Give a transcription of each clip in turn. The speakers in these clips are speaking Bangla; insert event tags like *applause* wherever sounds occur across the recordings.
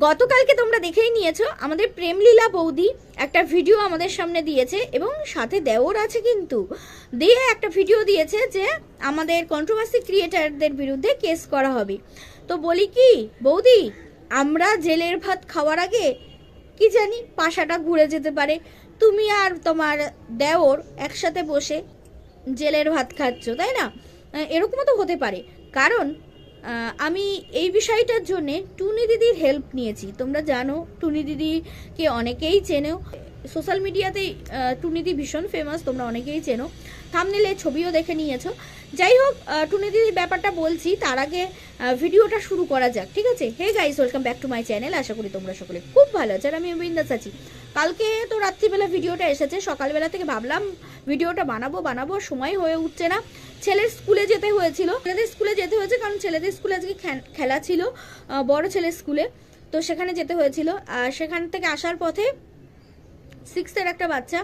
গতকালকে তোমরা দেখেই নিয়েছো, আমাদের প্রেমলীলা বৌদি একটা ভিডিও আমাদের সামনে দিয়েছে এবং সাথে দেওর আছে কিন্তু। দিয়ে একটা ভিডিও দিয়েছে যে আমাদের কন্ট্রোভার্সি ক্রিয়েটারদের বিরুদ্ধে কেস করা হবে। তো বলি কি, বৌদি, আমরা জেলের ভাত খাওয়ার আগে কি জানি পাশাটা ঘুরে যেতে পারে। তুমি আর তোমার দেওর একসাথে বসে জেলের ভাত খাচ্ছ, তাই না? এরকমও তো হতে পারে। কারণ আমি এই বিষয়টার জন্যে টুনি দিদির হেল্প নিয়েছি। তোমরা জানো টুনি দিদিকে অনেকেই চেনো সোশ্যাল মিডিয়াতে টুনি দিদি ভীষণ ফেমাস তোমরা অনেকেই চেনো। থামনেলে ছবিও দেখে নিয়েছো। যাই হোক আহ, টুনি দিদির ব্যাপারটা বলছি তার আগে ভিডিওটা শুরু করা যাক ঠিক আছে? Hey guys welcome back to my channel আশা করি তোমরা সকলে খুব ভালো আছো আর আমি বিন্দাস আছি। কালকে তো রাত্রিবেলা ভিডিওটা এসেছে, সকালবেলা থেকে ভাবলাম ভিডিওটা বানাবো বানাবো সময় হয়ে উঠছে না। ছেলের স্কুলে যেতে হয়েছিল। ছেলেদের স্কুলে যেতে হয়েছে কারণ ছেলেদের স্কুলে আজকে খেলা ছিল বড় ছেলের স্কুলে। তো সেখানে যেতে হয়েছিল। আর সেখান থেকে আসার পথে সিক্সের একটা বাচ্চা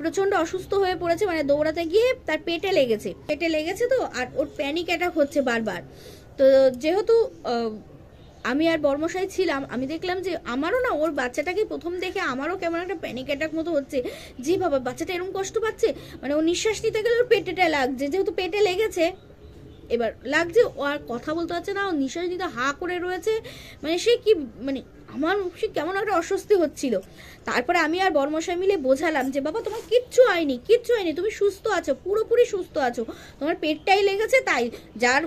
প্রচণ্ড অসুস্থ হয়ে পড়েছে মানে দৌড়াতে গিয়ে তার পেটে লেগেছে। পেটে লেগেছে তো, আর ওর প্যানিক অ্যাটাক হচ্ছে বারবার। তো যেহেতু আমি আর বর্মশাই ছিলাম, আমি দেখলাম যে আমারও না ওর বাচ্চাটাকে প্রথম দেখে আমারও কেমন একটা প্যানিক অ্যাটাক মতো হচ্ছে। যে বাবা, বাচ্চাটা এরকম কষ্ট পাচ্ছে? মানে ও নিঃশ্বাস নিতে গেলে ওর পেটেটা লাগছে, যেহেতু পেটে লেগেছে। এবার লাগছে ও আর কথা বলতে পারছে না, ও নিঃশ্বাস নিতে হা করে রয়েছে। মানে সে কি মানে আমার সে কেমন একটা অস্বস্তি হচ্ছিল। তারপরে আমি আর বর্মশাই মিলে বোঝালাম যে, বাবা, তোমার কিচ্ছু হয়নি কিচ্ছু হয়নি, তুমি সুস্থ আছো, পুরোপুরি সুস্থ আছো। তোমার পেটটাই লেগেছে তাই। যার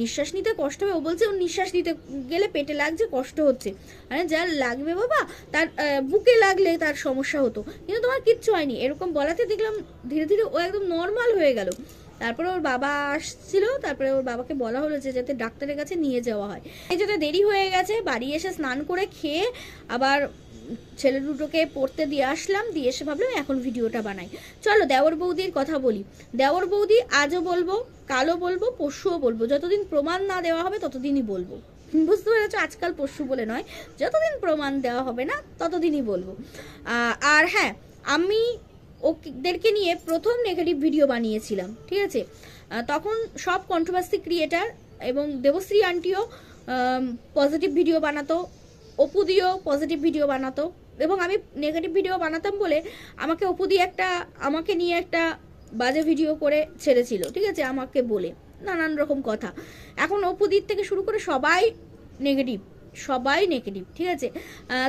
নিঃশ্বাস নিতে কষ্ট হবে, ও বলছে ওর নিঃশ্বাস নিতে গেলে পেটে লাগছে, কষ্ট হচ্ছে। মানে যার লাগবে বাবা, তার বুকে লাগলে তার সমস্যা হতো। কিন্তু তোমার কিচ্ছু হয়নি। এরকম বলাতে দেখলাম ধীরে ধীরে ও একদম নর্মাল হয়ে গেল। তারপরে ওর বাবা আসছিল, তারপরে ওর বাবাকে বলা হলো যে যাতে ডাক্তারের কাছে নিয়ে যাওয়া হয়। এই যাতে দেরি হয়ে গেছে, বাড়ি এসে স্নান করে খেয়ে আবার ছেলে দুটোকে পড়তে দিয়ে আসলাম, দিয়ে এসে ভাবলাম এখন ভিডিওটা বানাই। চলো, দেওর বৌদির কথা বলি। দেওর বৌদি আজও বলব, কালও বলব, পরশুও বলব। যতদিন প্রমাণ না দেওয়া হবে, ততদিনই বলব। বুঝতে পেরেছ? আজকাল পরশু বলে নয়। যতদিন প্রমাণ দেওয়া হবে না, ততদিনই বলব। আর হ্যাঁ আমি ওদেরকে নিয়ে প্রথম নেগেটিভ ভিডিও বানিয়েছিলাম, ঠিক আছে? তখন সব কন্ট্রোভার্সি ক্রিয়েটার এবং দেবশ্রী আন্টিও পজিটিভ ভিডিও বানাতো, অপু দিও পজিটিভ ভিডিও বানাতো এবং আমি নেগেটিভ ভিডিও বানাতাম বলে আমাকে অপু দিয়ে একটা, আমাকে নিয়ে একটা বাজে ভিডিও করে ছেড়েছিল, ঠিক আছে? আমাকে বলে, নানান রকম কথা। এখন অপুদির থেকে শুরু করে সবাই নেগেটিভ সবাই নেগেটিভ ঠিক আছে?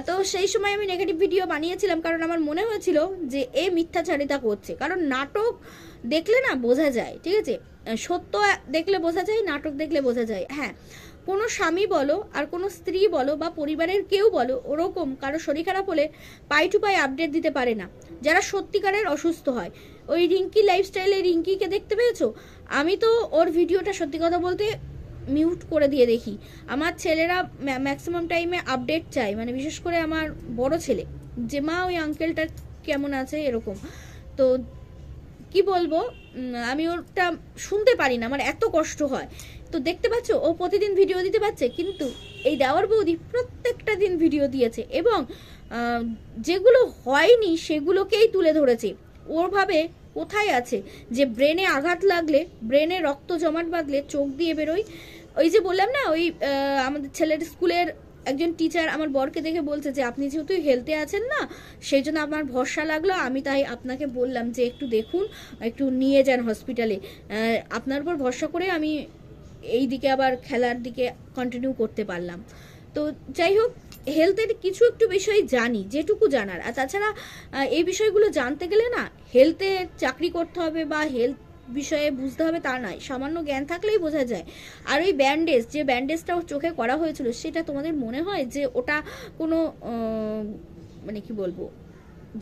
তো সেই সময় আমি নেগেটিভ ভিডিও বানিয়েছিলাম কারণ আমার মনে হয়েছিল যে এ মিথ্যাচারিতা করছে। কারণ নাটক দেখলে না বোঝা যায়, ঠিক আছে? সত্য দেখলে বোঝা যায়, নাটক দেখলে বোঝা যায়। হ্যাঁ কোনো স্বামী বলো আর কোনো স্ত্রী বলো বা পরিবারের কেউ বলো, ওরকম কারও শরীর খারাপ হলে পাই টু পাই আপডেট দিতে পারে না। যারা সত্যিকারের অসুস্থ হয়, ওই রিঙ্কি লাইফস্টাইলে রিঙ্কিকে দেখতে পেয়েছ? আমি তো ওর ভিডিওটা সত্যি কথা বলতে মিউট করে দিয়ে দেখি। আমার ছেলেরা ম্যাক্সিমাম টাইমে আপডেট চাই মানে বিশেষ করে আমার বড় ছেলে। যে মা, ওই আঙ্কেলটা কেমন আছে, এরকম। তো কি বলব আমি ওটা শুনতে পারি না, আমার এত কষ্ট হয়। তো দেখতে পাচ্ছ, ও প্রতিদিন ভিডিও দিতে পারছে, কিন্তু এই দেওয়ার বৌদি প্রত্যেকটা দিন ভিডিও দিয়েছে এবং যেগুলো হয়নি, সেগুলোকেই তুলে ধরেছে। ওর ভাবে কোথায় আছে? যে ব্রেনে আঘাত লাগলে, ব্রেনে রক্ত জমাট বাঁধলে চোখ দিয়ে বেরোয়। ওই যে বললাম না, ওই আমাদের ছেলের স্কুলের একজন টিচার আমার বরকে দেখে বলছে যে, আপনি যেহেতু হেলতে আছেন না, সেই জন্য আমার ভরসা লাগল। আমি তাই আপনাকে বললাম যে, একটু দেখুন, একটু নিয়ে যান হসপিটালে আপনার উপর ভরসা করে আমি এই দিকে আবার খেলার দিকে কন্টিনিউ করতে পারলাম। তো যাই হোক হেলথের কিছু একটু বিষয় জানি, যেটুকু জানার। আর তাছাড়া এই বিষয়গুলো জানতে গেলে না হেলথে চাকরি করতে হবে বা হেলথ বিষয়ে বুঝতে হবে তা নয়, সামান্য জ্ঞান থাকলেই বোঝা যায়। আর ওই ব্যান্ডেজ যে ব্যান্ডেজটা চোখে করা হয়েছিল, সেটা তোমাদের মনে হয় যে ওটা কোনো মানে কি বলব,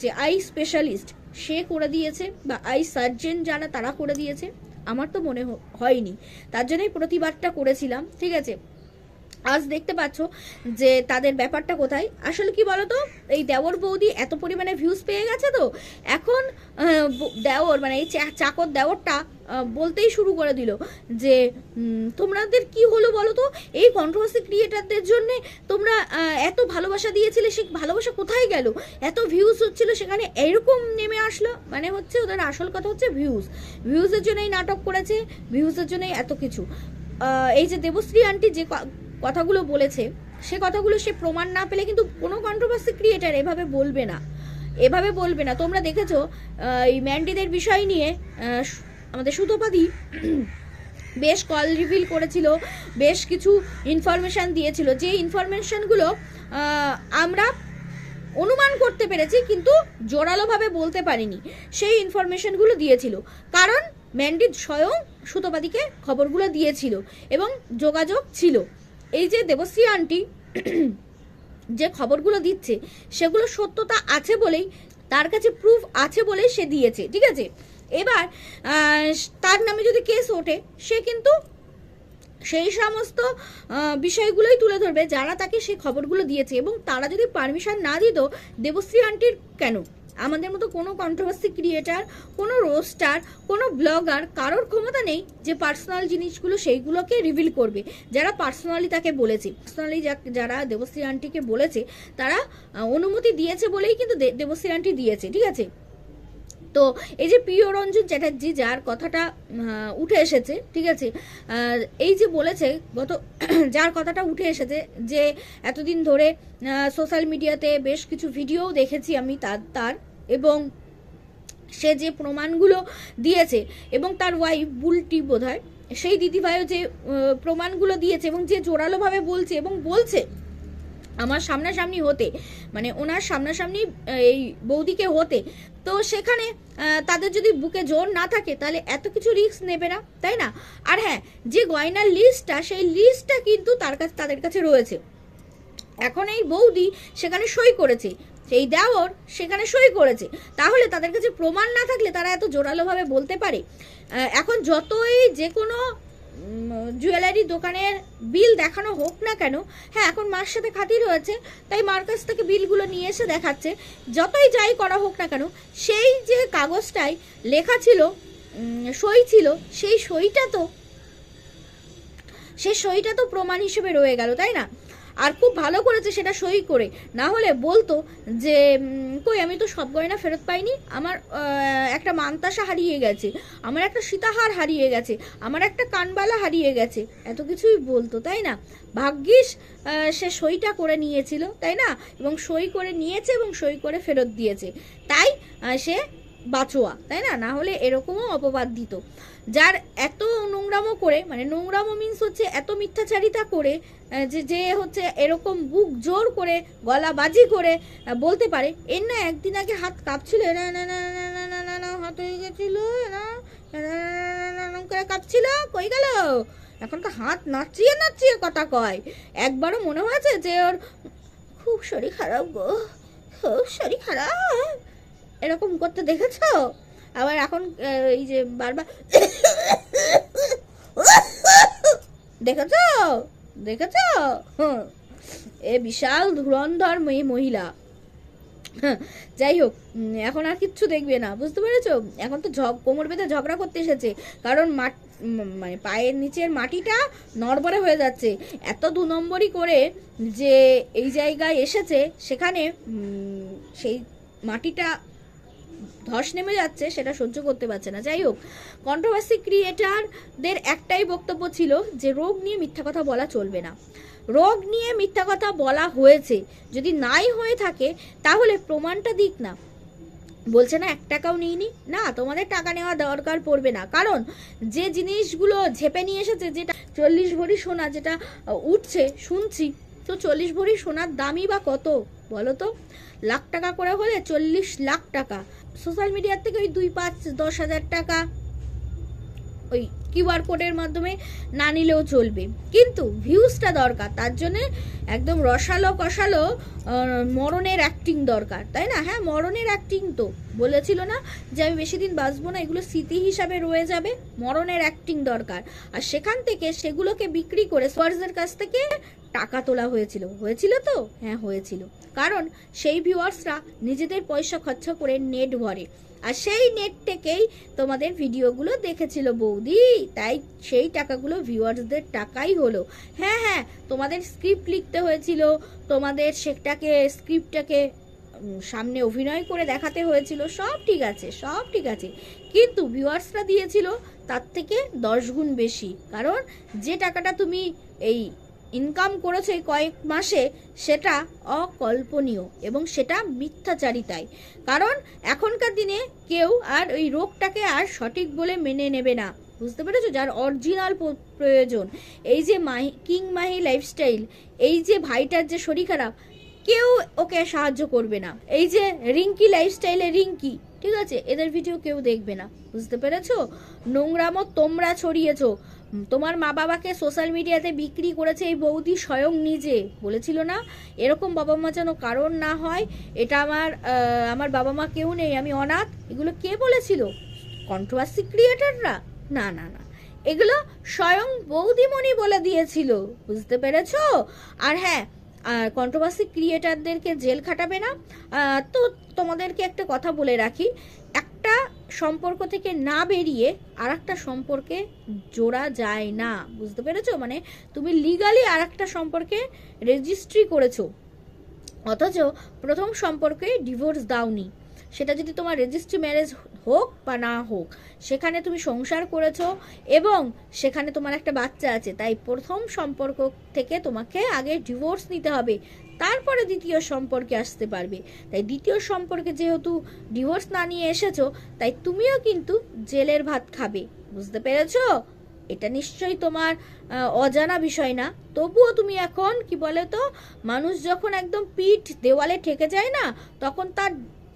যে আই স্পেশালিস্ট সে করে দিয়েছে বা আই সার্জেন যারা তারা করে দিয়েছে? আমার তো মনে হয়নি। তার জন্যই প্রতিবাদটা করেছিলাম, ঠিক আছে? আজ দেখতে পাচ্ছ যে তাদের ব্যাপারটা কোথায়। আসলে কি বলতো, এই দেওর বৌদি এত পরিমাণে ভিউজ পেয়ে গেছে তো, এখন দেওর মানে এই চাকর দেওরটা বলতেই শুরু করে দিল যে তোমাদের কি হলো বলো তো? এই কন্ট্রোভার্সি ক্রিয়েটারদের জন্য তোমরা এত ভালোবাসা দিয়েছিলে, সে ভালোবাসা কোথায় গেল? এত ভিউজ হচ্ছিল সেখানে, এরকম নেমে আসলো মানে হচ্ছে ওদের আসল কথা হচ্ছে ভিউজ ভিউজের জন্যই নাটক করেছে ভিউজের জন্যই এত কিছু। এই যে দেবশ্রী আন্টি যে কথাগুলো বলেছে, সে কথাগুলো সে প্রমাণ না পেলে কিন্তু কোনো কন্ট্রোভার্সি ক্রিয়েটার এভাবে বলবে না। এভাবে বলবে না। তোমরা দেখেছ এই ম্যান্ডিদের বিষয় নিয়ে আমাদের সুতোপাদি *clears throat* বেশ কল রিভিল করেছিল, বেশ কিছু ইনফরমেশান দিয়েছিল। যে ইনফরমেশনগুলো আমরা অনুমান করতে পেরেছি কিন্তু জোরালোভাবে বলতে পারিনি। সেই ইনফরমেশনগুলো দিয়েছিল। কারণ ম্যান্ডিদ স্বয়ং সুতোপাদিকে খবরগুলো দিয়েছিল এবং যোগাযোগ ছিল। এই যে দেবশ্রী আন্টি যে খবরগুলো দিচ্ছে, সেগুলো সত্যতা আছে বলেই, তার কাছে প্রুফ আছে বলেই সে দিয়েছে, ঠিক আছে? এবার তার নামে যদি কেস ওঠে, সে কিন্তু সেই সমস্ত বিষয়গুলোই তুলে ধরবে, যারা তাকে সেই খবরগুলো দিয়েছে, এবং তারা যদি পারমিশন না দিত দেবশ্রী আন্টির কেন? আমাদের মতো কোনো কন্ট্রোভার্সি ক্রিয়েটার কোনো রোস্টার কোনো ব্লগার কারোর ক্ষমতা নেই যে পার্সোনাল জিনিসগুলো সেইগুলোকে রিভিল করবে। যারা পার্সোনালি তাকে বলেছে। পার্সোনালি যারা দেবশ্রী আন্টিকে বলেছে, তারা অনুমতি দিয়েছে বলেই কিন্তু দেবশ্রী আন্টি দিয়েছে, ঠিক আছে? তো এই যে প্রিয় রঞ্জন চ্যাটার্জি, যার কথাটা উঠে এসেছে, ঠিক আছে? এই যে বলেছে, গত, *clears throat* যার কথাটা উঠে এসেছে যে এতদিন ধরে সোশ্যাল মিডিয়াতে বেশ কিছু ভিডিও দেখেছি আমি তার তার এবং সে যে প্রমাণগুলো দিয়েছে এবং তার ওয়াইফ বুলটি বোধহয়, সেই দিদিভাইও যে প্রমাণগুলো দিয়েছে এবং যে জোরালোভাবে বলছে এবং বলছে আমার সামনাসামনি হতে মানে ওনার সামনাসামনি এই বৌদিকে হতে, তো সেখানে তাদের যদি বুকে জোর না থাকে, তাহলে এত কিছু রিস্ক নেবে না, তাই না? আর হ্যাঁ যে গয়নার লিস্টটা সেই লিস্টটা কিন্তু তার কাছে, তাদের কাছে রয়েছে। এখন এই বৌদি সেখানে সই করেছে, সেই দেওর সেখানে সই করেছে। তাহলে তাদের কাছে প্রমাণ না থাকলে তারা এত জোরালোভাবে বলতে পারে? এখন যতই যে কোনো জুয়েলারি দোকানের বিল দেখানো হোক না কেন হ্যাঁ এখন মার সাথে খাতির হয়েছে, তাই মার কাছ থেকে বিলগুলো নিয়ে এসে দেখাচ্ছে, যতই যাই করা হোক না কেন, সেই যে কাগজটায় লেখা ছিল সই ছিল, সেই সইটা তো, সেই সইটা তো প্রমাণ হিসেবে রয়ে গেল, তাই না? আর খুব ভালো করেছে সেটা সই করে। না হলে বলতো যে কই আমি তো সব গয়না ফেরত পাইনি, আমার একটা মান্তাসা হারিয়ে গেছে, আমার একটা সীতাহার হারিয়ে গেছে, আমার একটা কানবালা হারিয়ে গেছে, এত কিছুই বলতো, তাই না? ভাগ্যিস সে সইটা করে নিয়েছিল, তাই না? এবং সই করে নিয়েছে এবং সই করে ফেরত দিয়েছে। তাই সে বাঁচোয়া, তাই না? না হলে এরকমও অপবাদ দিত। যার এত নোংরামো করে মানে নোংরামো মিন্স হচ্ছে এত মিথ্যাচারিতা করে যে যে হচ্ছে এরকম বুক জোর করে গলা বাজি করে বলতে পারে এর না একদিন আগে হাত কাঁপছিল না না না না না না না না হাত হয়ে গেছিল করে কাঁপছিল কই গেল এখন তো হাত নাচিয়ে নাচিয়ে কথা কয় একবারও মনে হয়েছে যে ওর খুব শরীর খারাপ গো খুব শরীর খারাপ এরকম করতে দেখেছ আবার এখন এই যে বারবার দেখেছ? দেখেছ। এ বিশাল ধুরন্ধর মেয়ে মহিলা যাই হোক এখন আর কিচ্ছু দেখবে না বুঝতে পেরেছ? এখন তো ঝগ কোমর বেঁধে ঝগড়া করতে এসেছে কারণ উম, মানে পায়ের নিচের মাটিটা নড়বড়ে হয়ে যাচ্ছে। এত দু নম্বরই করে যে এই জায়গায় এসেছে সেখানে সেই মাটিটা ধস নেমে যাচ্ছে, সেটা সহ্য করতে পারছে না। যাই হোক কন্ট্রোভার্সি ক্রিয়েটারদের একটাই বক্তব্য ছিল যে, রোগ নিয়ে মিথ্যা কথা বলা চলবে না। রোগ নিয়ে মিথ্যা কথা বলা হয়েছে। যদি নাই হয়ে থাকে, তাহলে প্রমাণটা দিক না। বলছে না, এক টাকাও নিইনি। না, তোমাদের টাকা নেওয়া দরকার পড়বে না। কারণ, যে জিনিসগুলো ঝেপে নিয়ে এসেছে, যেটা চল্লিশ ভরি সোনা যেটা উঠছে, শুনছি, তো চল্লিশ ভরি সোনার দামই বা কত? বলো তো। লাখ টাকা করে হলে চল্লিশ লাখ টাকা। সোশ্যাল মিডিয়ার থেকে ওই দুই পাঁচ দশ হাজার টাকা ওই কিউআর কোডের মাধ্যমে না নিলেও চলবে। কিন্তু ভিউজটা দরকার, তার জন্যে একদম রসালো কষালো মরণের অ্যাক্টিং দরকার, তাই না? হ্যাঁ মরণের অ্যাক্টিং তো, বলেছিল না যে আমি বেশি দিন বাঁচবো না, এগুলো স্মৃতি হিসাবে রয়ে যাবে, মরণের অ্যাক্টিং দরকার। আর সেখান থেকে সেগুলোকে বিক্রি করে সোয়ার্সের কাছ থেকে টাকা তোলা হয়েছিল। হয়েছিল তো? হ্যাঁ হয়েছিল। কারণ সেই ভিউয়ার্সরা নিজেদের পয়সা খরচা করে নেট ভরে। আর সেই নেট থেকেই তোমাদের ভিডিওগুলো দেখেছিল বৌদি। তাই সেই টাকাগুলো ভিউয়ার্সদের টাকাই হলো। হ্যাঁ হ্যাঁ তোমাদের স্ক্রিপ্ট লিখতে হয়েছিল। তোমাদের সেটাকে স্ক্রিপ্টটাকে সামনে অভিনয় করে দেখাতে হয়েছিল। সব ঠিক আছে, সব ঠিক আছে। কিন্তু ভিউয়ার্সরা দিয়েছিল তার থেকে দশ গুণ বেশি। কারণ যে টাকাটা তুমি এই ইনকাম করেছ কয়েক মাসে, সেটা অকল্পনীয় এবং সেটা মিথ্যাচারিতায়। কারণ এখনকার দিনে কেউ আর ওই রোগটাকে আর সঠিক বলে মেনে নেবে না। বুঝতে পেরেছ? যার অরিজিনাল প্রয়োজন। এই যে মাহি, কিং মাহি লাইফস্টাইল এই যে ভাইটার যে শরীর খারাপ, কেউ ওকে সাহায্য করবে না। এই যে রিঙ্কি লাইফস্টাইলে রিঙ্কি, ঠিক আছে? এদের ভিডিও কেউ দেখবে না। বুঝতে পেরেছ? নোংরামও তোমরা ছড়িয়েছো। তোমার মা বাবাকে সোশ্যাল মিডিয়াতে বিক্রি করেছে এই বৌদি স্বয়ং নিজে। বলেছিল না, এরকম বাবা মা যেন কারণ না হয়, এটা আমার আমার বাবা মা কেউ নেই, আমি অনাথ। এগুলো কে বলেছিল? কন্ট্রোভার্সি ক্রিয়েটাররা না না না। এগুলো স্বয়ং বৌদিমণি বলে দিয়েছিল, বুঝতে পেরেছ? আর হ্যাঁ আর কন্ট্রোভার্সি ক্রিয়েটারদেরকে জেল খাটাবে না। তো তোমাদেরকে একটা কথা বলে রাখি। একটা সম্পর্ক থেকে না বেরিয়ে আর একটা সম্পর্কে জোড়া যায় না। বুঝতে পেরেছ? মানে তুমি লিগালি আর একটা সম্পর্কে রেজিস্ট্রি করেছ। অথচ প্রথম সম্পর্কে ডিভোর্স দাওনি। সেটা যদি তোমার রেজিস্ট্রি ম্যারেজ হোক বা না হোক, সেখানে তুমি সংসার করেছ এবং সেখানে তোমার একটা বাচ্চা আছে, তাই প্রথম সম্পর্ক থেকে তোমাকে আগে ডিভোর্স নিতে হবে, তারপরে দ্বিতীয় সম্পর্কে আসতে পারবে। তাই দ্বিতীয় সম্পর্কে যেহেতু ডিভোর্স না নিয়ে এসেছ, তাই তুমিও কিন্তু জেলের ভাত খাবে। বুঝতে পেরেছ? এটা নিশ্চয়ই তোমার অজানা বিষয় না। তবুও তুমি এখন, কি বলে তো মানুষ যখন একদম পিঠ দেওয়ালে ঠেকে যায় না, তখন তার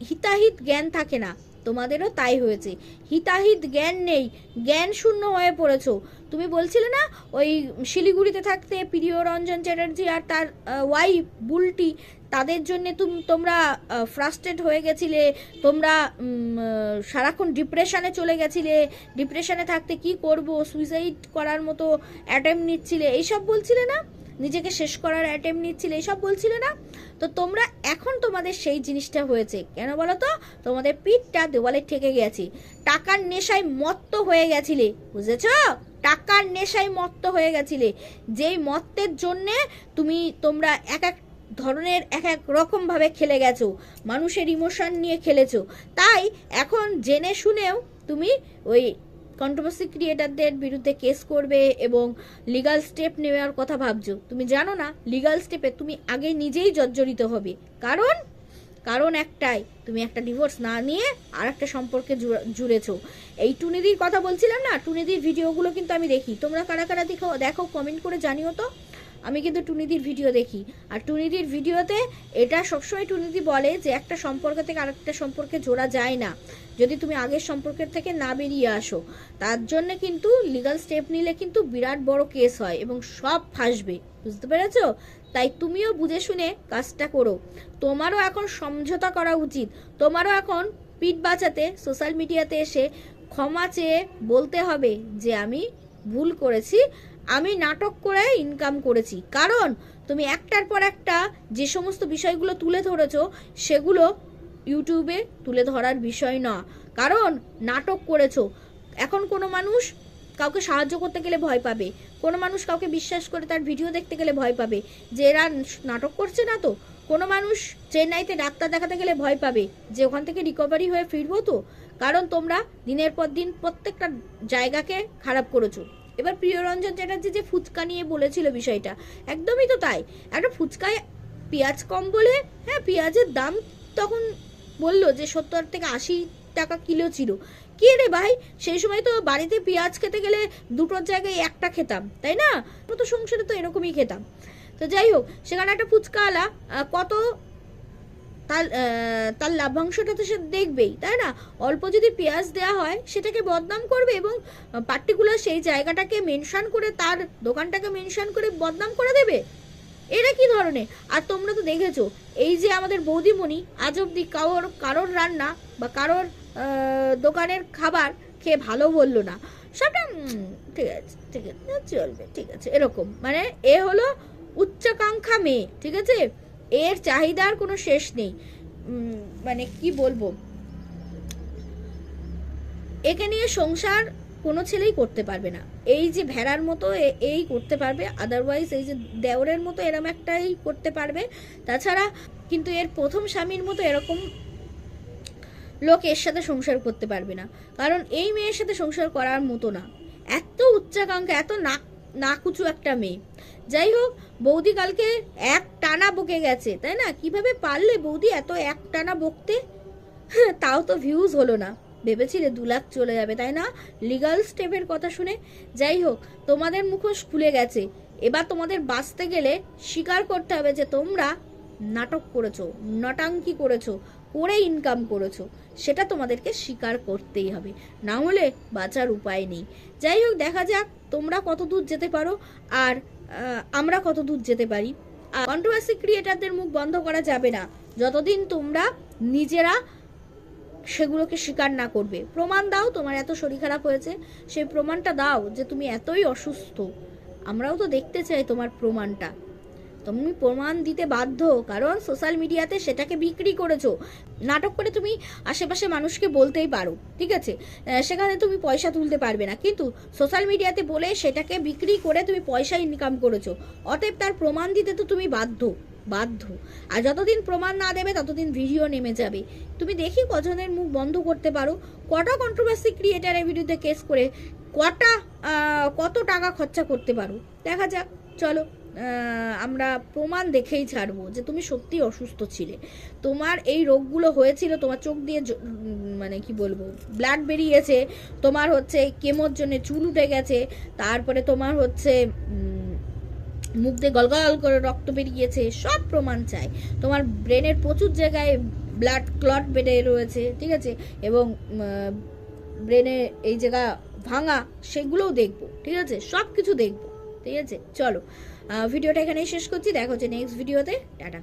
হিতাহিত জ্ঞান থাকে না। তোমাদেরও তাই হয়েছে। হিতাহিত জ্ঞান নেই। জ্ঞান শূন্য হয়ে পড়েছো। তুমি বলছিলে না, ওই শিলিগুড়িতে থাকতে প্রিয় রঞ্জন চ্যাটার্জি আর তার ওয়াইফ বুলটি, তাদের জন্য তুমি, তোমরা ফ্রাস্ট্রেট হয়ে গেছিলে, তোমরা সারাক্ষণ ডিপ্রেশনে চলে গেছিলে ডিপ্রেশনে থাকতে কি করব সুইসাইড করার মতো অ্যাটেম্প নিচ্ছিলে, এইসব বলছিলে না? নিজেকে শেষ করার অ্যাটেম্প নিচ্ছিলে এইসব বলছিলে না? তো তোমরা এখন তোমাদের সেই জিনিসটা হয়েছে। কেন বলো তো তোমাদের পিঠটা দেওয়ালে ঠেকে গেছে। টাকার নেশায় মত্ত হয়ে গেছিলে, বুঝেছ? টাকার নেশায় মত্ত হয়ে গেছিলে। যেই মত্তের জন্যে তুমি, তোমরা এক এক ধরনের, এক এক রকম ভাবে খেলে গেছো, মানুষের ইমোশন নিয়ে খেলেছো। তাই এখন জেনে শুনেও তুমি ওই কন্ট্রোভার্সি ক্রিয়েটারদের বিরুদ্ধে কেস করবে এবং লিগাল স্টেপ নেওয়ার কথা ভাবছ। তুমি জানো না লিগাল স্টেপে তুমি আগে নিজেই জর্জরিত হবে। কারণ কারণ একটাই, তুমি একটা ডিভোর্স না নিয়ে আর একটা সম্পর্কে জুড়ে- জুড়েছো। এই টুনিদির কথা বলছিলাম না, টুনিদির ভিডিওগুলো কিন্তু আমি দেখি। তোমরা কারা কারা দেখো দেখো কমেন্ট করে জানিও তো। আমি কিন্তু টুনিদির ভিডিও দেখি। আর টুনিদির ভিডিওতে এটা সবসময় টুনিদি বলে যে একটা সম্পর্ক থেকে আরেকটা সম্পর্কে জোড়া যায় না। যদি তুমি আগের সম্পর্কের থেকে না বেরিয়ে আসো, তার জন্য কিন্তু লিগাল স্টেপ নিলে কিন্তু বিরাট বড় কেস হয় এবং সব ফাঁসবে। বুঝতে পেরেছ? তাই তুমিও বুঝে শুনে কাজটা করো। তোমারও এখন সমঝোতা করা উচিত। তোমারও এখন পিঠ বাঁচাতে সোশ্যাল মিডিয়াতে এসে ক্ষমা চেয়ে বলতে হবে যে আমি ভুল করেছি, আমি নাটক করে ইনকাম করেছি। কারণ তুমি একটার পর একটা যে সমস্ত বিষয়গুলো তুলে ধরেছ, সেগুলো ইউটিউবে তুলে ধরার বিষয় না। কারণ, নাটক করেছ। এখন কোনো মানুষ কাউকে সাহায্য করতে গেলে ভয় পাবে। কোনো মানুষ কাউকে বিশ্বাস করে তার ভিডিও দেখতে গেলে ভয় পাবে। যে এরা নাটক করছে না তো, কোনো মানুষ চেন্নাইতে ডাক্তার দেখাতে গেলে ভয় পাবে। যে ওখান থেকে রিকভারি হয়ে ফিরবো তো, কারণ তোমরা দিনের পর দিন প্রত্যেকটা জায়গাকে খারাপ করেছ। এবার প্রিয়রঞ্জন চ্যাটার্জি যে ফুচকা নিয়ে বলেছিল বিষয়টা, একদমই তো তাই। একটা ফুচকায় পেঁয়াজ কম বলে হ্যাঁ পেঁয়াজের দাম তখন বলল যে সত্তর থেকে আশি টাকা কিলো ছিল। কি রে ভাই? সেই সময় তো বাড়িতে পেঁয়াজ খেতে গেলে দুটোর জায়গায় একটা খেতাম, তাই না? তো সংসারে তো এরকমই খেতাম। তো যাই হোক, সেখানে একটা ফুচকাওয়ালা কত তার তার লাভ্যাংশটা তো সে দেখবেই, তাই না? অল্প যদি পেঁয়াজ দেওয়া হয়, সেটাকে বদনাম করবে এবং পার্টিকুলার সেই জায়গাটাকে মেনশন করে, তার দোকানটাকে মেনশন করে বদনাম করে দেবে? এটা কি ধরনের? আর তোমরা তো দেখেছ, এই যে আমাদের বৌদিমণি আজ অব্দি কারোর কারোর রান্না বা কারোর দোকানের খাবার খেয়ে ভালো বলল না। সবটা ঠিক আছে ঠিক আছে চলবে, ঠিক আছে, এরকম। মানে এ হলো উচ্চাকাঙ্ক্ষা মেয়ে, ঠিক আছে? এর চাহিদার কোনো শেষ নেই। মানে কি বলব? একে নিয়ে সংসার কোনো ছেলেই করতে পারবে না। এই যে ভেড়ার মতো এই করতে পারবে আদারওয়াইজ এই যে দেওরের মতো এরম একটাই করতে পারবে। তাছাড়া কিন্তু এর প্রথম স্বামীর মতো এরকম লোক এর সাথে সংসার করতে পারবে না। কারণ এই মেয়ের সাথে সংসার করার মতো না। এত উচ্চাকাঙ্ক্ষা এত নাক নাকুচু একটা মেয়ে। যাই হোক বৌদি কালকে এক টানা বকে গেছে তাই না? কীভাবে পারলে বৌদি এত এক টানা বকতে? হ্যাঁ, তাও তো ভিউজ হলো না। ভেবেছিলে দু লাখ চলে যাবে, তাই না? লিগাল স্টেপের কথা শুনে। যাই হোক, তোমাদের মুখোশ খুলে গেছে। এবার তোমাদের বাঁচতে গেলে স্বীকার করতে হবে যে তোমরা নাটক করেছ, নটাঙ্কি করেছ, করে ইনকাম করেছ। সেটা তোমাদেরকে স্বীকার করতেই হবে। না হলে বাঁচার উপায় নেই। যাই হোক, দেখা যাক তোমরা কত দূর যেতে পারো আর আমরা কত দূর যেতে পারি। কন্ট্রোভার্সি ক্রিয়েটারদের মুখ বন্ধ করা যাবে না। যতদিন তোমরা নিজেরা সেগুলোকে স্বীকার না করবে। প্রমাণ দাও, তোমার এত শরীর খারাপ হয়েছে। সেই প্রমাণটা দাও যে তুমি এতই অসুস্থ। আমরাও তো দেখতে চাই তোমার প্রমাণটা। তুমি প্রমাণ দিতে বাধ্য, কারণ সোশ্যাল মিডিয়াতে সেটাকে বিক্রি করেছ। নাটক করে তুমি আশেপাশে মানুষকে বলতেই পারো, ঠিক আছে? সেখানে তুমি পয়সা তুলতে পারবে না। কিন্তু সোশ্যাল মিডিয়াতে বলে সেটাকে বিক্রি করে তুমি পয়সা ইনকাম করেছ। অতএব তার প্রমাণ দিতে তো তুমি বাধ্য। বাধ্য। আর যতদিন প্রমাণ না দেবে, ততদিন ভিডিও নেমে যাবে। তুমি দেখি কজনের মুখ বন্ধ করতে পারো। কটা কন্ট্রোভার্সি ক্রিয়েটারের বিরুদ্ধে কেস করে কটা কত টাকা খরচা করতে পারো? দেখা যাক, চলো আমরা প্রমাণ দেখেই ছাড়বো যে তুমি সত্যি অসুস্থ ছিলে। তোমার এই রোগগুলো হয়েছিল, তোমার চোখ দিয়ে মানে কি বলব ব্লাড বেরিয়েছে। তোমার হচ্ছে কেমোর জন্য চুল উঠে গেছে। তারপরে তোমার হচ্ছে মুখ দিয়ে গলগল করে রক্ত বেরিয়েছে সব প্রমাণ চাই। তোমার ব্রেনের প্রচুর জায়গায় ব্লাড ক্লট বেড়ে রয়েছে, ঠিক আছে? এবং ব্রেনে এই জায়গা ভাঙা, সেগুলোও দেখব, ঠিক আছে? সব কিছু দেখব, ঠিক আছে? চলো ভিডিওটা এখানেই শেষ করছি, দেখা হচ্ছে নেক্সট ভিডিওতে টাটা।